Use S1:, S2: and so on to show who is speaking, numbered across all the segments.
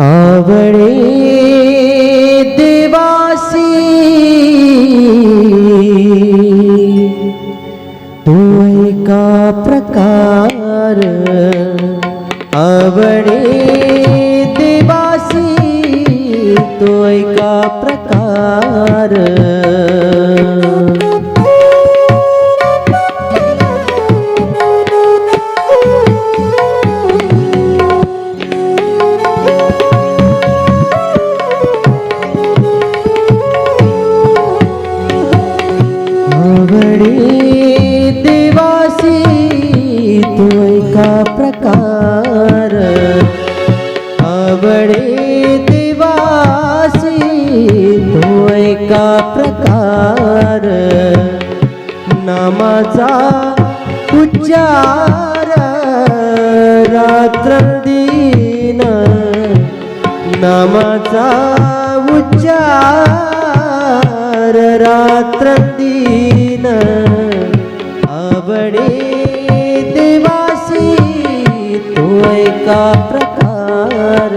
S1: आवडे देवासी। तू एका प्रकार आवडे देवासी। तो एका प्रकार उच्चार रात्र दिन नामाचा उच्चार रात्र दिन आवडे देवासी तो एका प्रकार.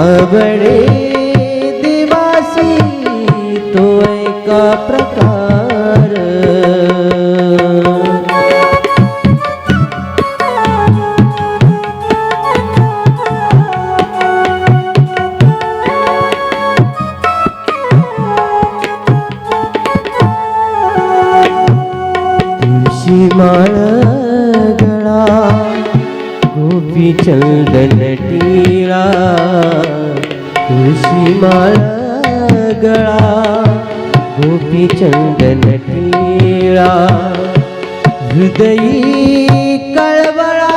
S1: आवडे देवासी तो एका प्रकार. चंदन टीळा तुळशी माळ गळा गोपी चंदन टिळा हृदयी कळवळा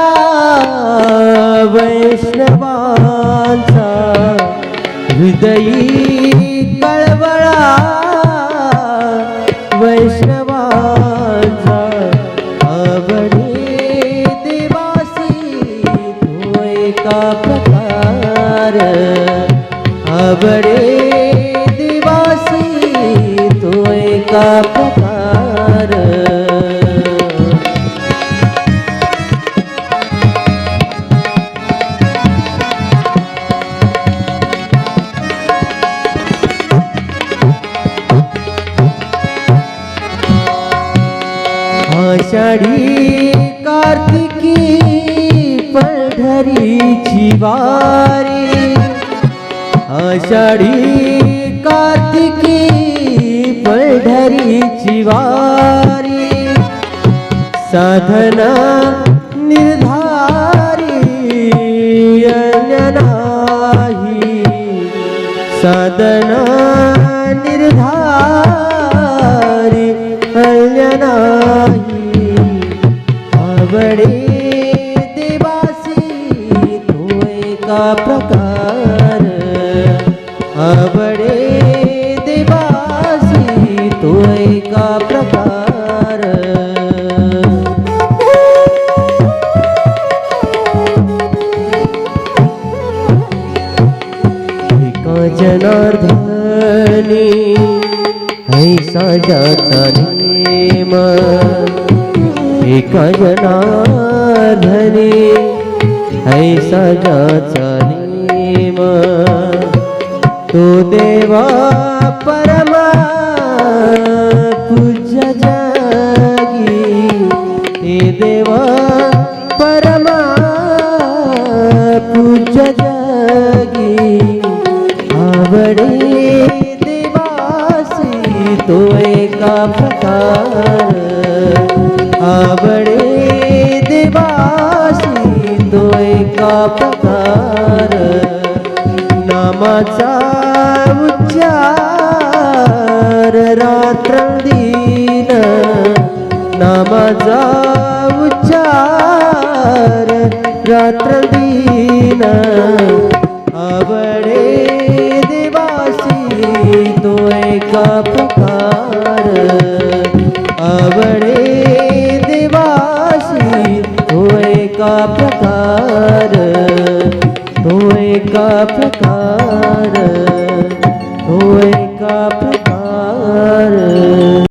S1: वैष्णवांचा हृदयी आवडे देवासी तो एका प्रकार आषाढी कार्तिकी पंढरीची वारी आषाढी कार्तिकी पंढरीची वारी साधना निर्धारी नाही साधना निर्धारी अन्य नाही. आवडे देवासी तो एका प्रकार बडे देवासी तो एका प्रकार। एका जनार्दनी ऐसा ज्याचा नेम। एका जनार्दनी ऐसा ज्याचा नेम। तो देवा परमा पूज्य जागी. हे देवा परमा पूज्य जागी. आवडे देवासी तो एका प्रकार. आवडे देवासी तो एका प्रकार. नामाचा उच्चार रात्र दिन नामाचा उच्चार रात्र दिन आवडे देवासी तो एका पुकार? आवडे देवासी तो एका प्रकार तो एका प्रकार